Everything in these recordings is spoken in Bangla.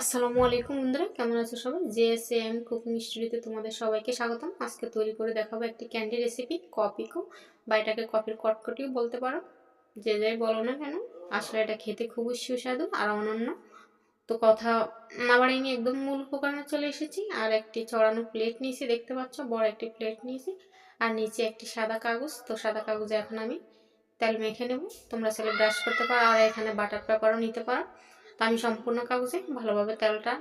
আসসালামু আলাইকুম বন্ধুরা, কেমন আছো সবাই? জেএসএম কুকিং স্টুডিওতে তোমাদের সবাইকে স্বাগতম। আজকে তৈরি করে দেখাবো একটি ক্যান্ডি রেসিপি কপিকো বা এটাকে কপির কটকটিও বলতে পারো, যে যাই বলো না কেন। আসলে এটা খেতে খুবই সুস্বাদু আর অনন্য। তো কথা না বাড়িয়ে একদম মূল উপকরণে চলে এসেছি। আর একটি চড়ানো প্লেট নিয়েছি, দেখতে পাচ্ছ? বড় একটি প্লেট নিয়েছি। আর নিচে একটি সাদা কাগজ। তো সাদা কাগজে এখন আমি তেল মেখে নেব। তোমরা সেলে ব্রাশ করতে পারো, আর এখানে বাটার পেপারও নিতে পারো। তো আমি সম্পূর্ণ কাগজে ভালোভাবে তেলটা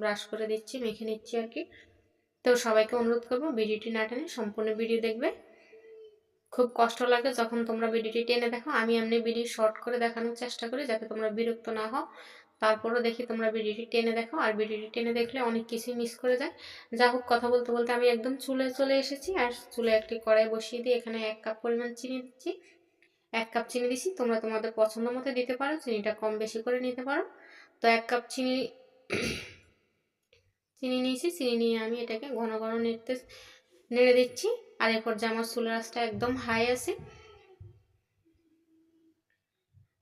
ব্রাশ করে দিচ্ছি, মেখে নিচ্ছি আর কি। তো সবাইকে অনুরোধ করব ভিডিওটি না টেনে সম্পূর্ণ ভিডিও দেখবে। খুব কষ্ট লাগে যখন তোমরা ভিডিওটি টেনে দেখো। আমি এমনি ভিডিও শর্ট করে দেখানোর চেষ্টা করি যাতে তোমরা বিরক্ত না হও। তারপরও দেখি তোমরা ভিডিওটি টেনে দেখো আর ভিডিওটি টেনে দেখলে অনেক কিছুই মিস করে যায়। যা হোক, কথা বলতে বলতে আমি একদম চুলে চলে এসেছি আর চুলে একটি কড়াই বসিয়ে দিয়ে এখানে এক কাপ পরিমাণ চিনি দিচ্ছি। এক কাপ চিনি দিছি, তোমরা তোমাদের পছন্দ মতো দিতে পারো, চিনিটা কম বেশি করে নিতে পারো। তো এক কাপ চিনি চিনি নিয়েছি, চিনি নিয়ে আমি এটাকে ঘন ঘন নেড়তে, নেড়ে দিচ্ছি। আর এরপর যে আমার চুলের একদম হাই আছে,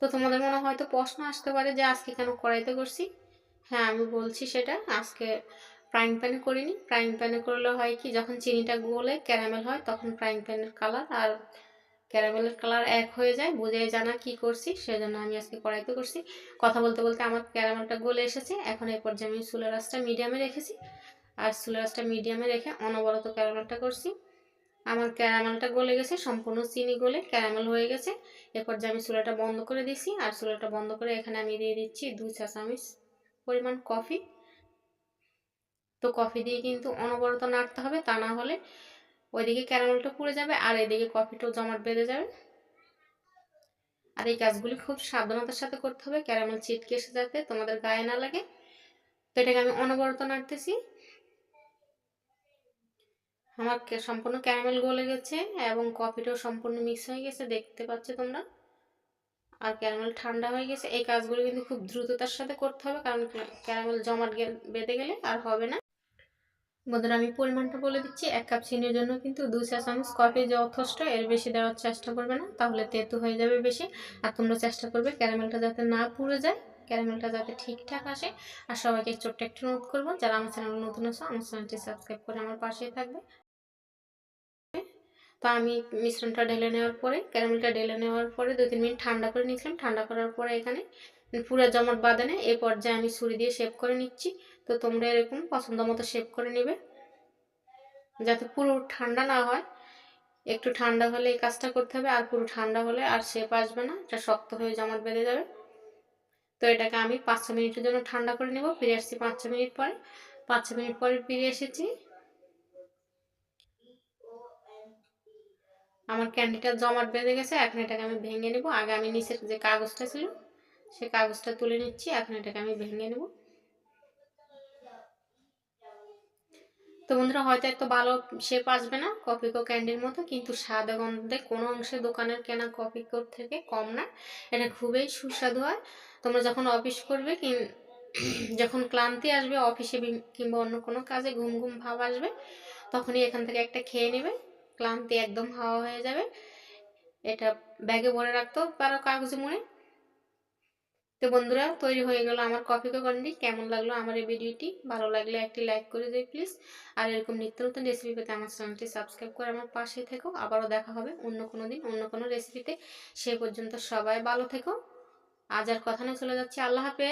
তো তোমাদের মনে হয়তো প্রশ্ন আসতে পারে যে আজকে কেন কড়াইতে করছি? হ্যাঁ আমি বলছি সেটা, আজকে ফ্রাইং প্যানে করিনি। ফ্রাইং প্যানে করলে হয় কি, যখন চিনিটা গলে ক্যারামেল হয়, তখন ফ্রাইং প্যানের কালার আর ক্যারামেলের কালার এক হয়ে যায় বুঝে জানা কি করছি, সেজন্য আমি আজকে কড়াইতে করছি। কথা বলতে বলতে আমার ক্যারামেলটা গলে এসেছে, এখন এই পর্যায়ে আমি চুলের রাসটা মিডিয়ামে রেখেছি। আর চুলের রাসটা মিডিয়ামে রেখে অনবরত ক্যারামেলটা করছি। আমার ক্যারামেলটা গলে গেছে, সম্পূর্ণ চিনি গলে ক্যারামেল হয়ে গেছে। এরপর যে আমি চুলাটা বন্ধ করে দিছি আর চুলাটা বন্ধ করে এখানে আমি দিয়ে দিচ্ছি দুই চা চামচ পরিমাণ কফি। তো কফি দিয়ে কিন্তু অনবরত নাড়তে হবে, তা না হলে ওইদিকে ক্যারামেলটা পুড়ে যাবে আর এদিকে কফিটাও জমাট বেঁধে যাবে। আর এই কাজগুলি খুব সাবধানতার সাথে করতে হবে, ক্যারামেল চিটকে এসে যাতে তোমাদের গায়ে না লাগে। তো এটাকে আমি অনবরত নাড়তেছি। আমার সম্পূর্ণ ক্যারামেল গলে গেছে এবং কফিটাও সম্পূর্ণ মিক্স হয়ে গেছে, দেখতে পাচ্ছ তোমরা? আর ক্যারামেল ঠান্ডা হয়ে গেছে। এই কাজগুলো কিন্তু খুব দ্রুততার সাথে করতে হবে, কারণ ক্যারামেল জমাট বেঁধে গেলে আর হবে না। বন্ধুরা, আমি পরিমাণটা বলে দিচ্ছি। এক কাপ চিনির জন্য কিন্তু দু চা চামচ কফি যথেষ্ট, এর বেশি দেওয়ার চেষ্টা করবে না, তাহলে তেতু হয়ে যাবে বেশি। আর তোমরা চেষ্টা করবে ক্যারামেলটা যাতে না পুড়ে যায়, ক্যারামেলটা যাতে ঠিকঠাক আসে। আর সবাইকে ছোট্ট একটু নোট করব, যারা আমার চ্যানেল নতুন আছে, আমার চ্যানেলটি সাবস্ক্রাইব করে আমার পাশেই থাকবে। তো আমি মিশ্রণটা ঢেলে নেওয়ার পরে, ক্যারামেলটা ঢেলে নেওয়ার পরে দু তিন মিনিট ঠান্ডা করে নিয়েছিলাম। ঠান্ডা করার পরে এখানে পুরো জমাট বাঁধানে এই পর্যায়ে আমি ছুরি দিয়ে শেপ করে নিচ্ছি। তো তোমরা এরকম পছন্দ মতো শেপ করে নেবে। যাতে পুরো ঠান্ডা না হয়। একটু ঠান্ডা হলে এই কাজটা করতে হবে, আর পুরো ঠান্ডা হলে আর শেপ আসবে না। এটা শক্ত হয়ে জমাট বেঁধে যাবে। তো এটাকে আমি পাঁচ ছ মিনিটের জন্য ঠান্ডা করে নেব। ফিরে আসছি পাঁচ ছ মিনিট পরে। পাঁচ ছ মিনিট পরে ফিরে এসেছি। আমার ক্যান্ডিটা জমাট বেঁধে গেছে। এখন এটাকে আমি ভেঙে নেব। আগে আমি নিচের যে কাগজটা ছিল সে কাগজটা তুলে নিচ্ছি, এখন এটাকে আমি ভেঙে নেব। তো বন্ধুরা, হয়তো এত ভালো শেপ আসবে না কপিকো ক্যান্ডির মতো, কিন্তু স্বাদ গন্ধে কোনো অংশে দোকানের কেনা কপিকোর থেকে কম না। এটা খুবই সুস্বাদু হয়। তোমরা যখন অফিস করবে কি যখন ক্লান্তি আসবে অফিসে কিংবা অন্য কোনো কাজে ঘুম ঘুম ভাব আসবে, তখনই এখান থেকে একটা খেয়ে নেবে। ক্লান্তি একদম হাওয়া হয়ে যাবে। এটা ব্যাগে ভরে রাখতেও পারো কাগজে মনে তো বন্ধুরা, তৈরি হয়ে গেল আমার কফি কোকন্ডি কেমন লাগল আমার এই ভিডিওটি? ভালো লাগলে একটি লাইক করে দিই প্লিজ। আর এরকম নিত্য নতুন রেসিপি পেতে আমার চ্যানেলটি সাবস্ক্রাইব করে আমার পাশে থেকো। আবারও দেখা হবে অন্য কোনো দিন অন্য কোনো রেসিপিতে সে পর্যন্ত সবাই ভালো থেকো। আজ আর কথা না, চলে যাচ্ছে। আল্লাহ হাফেজ।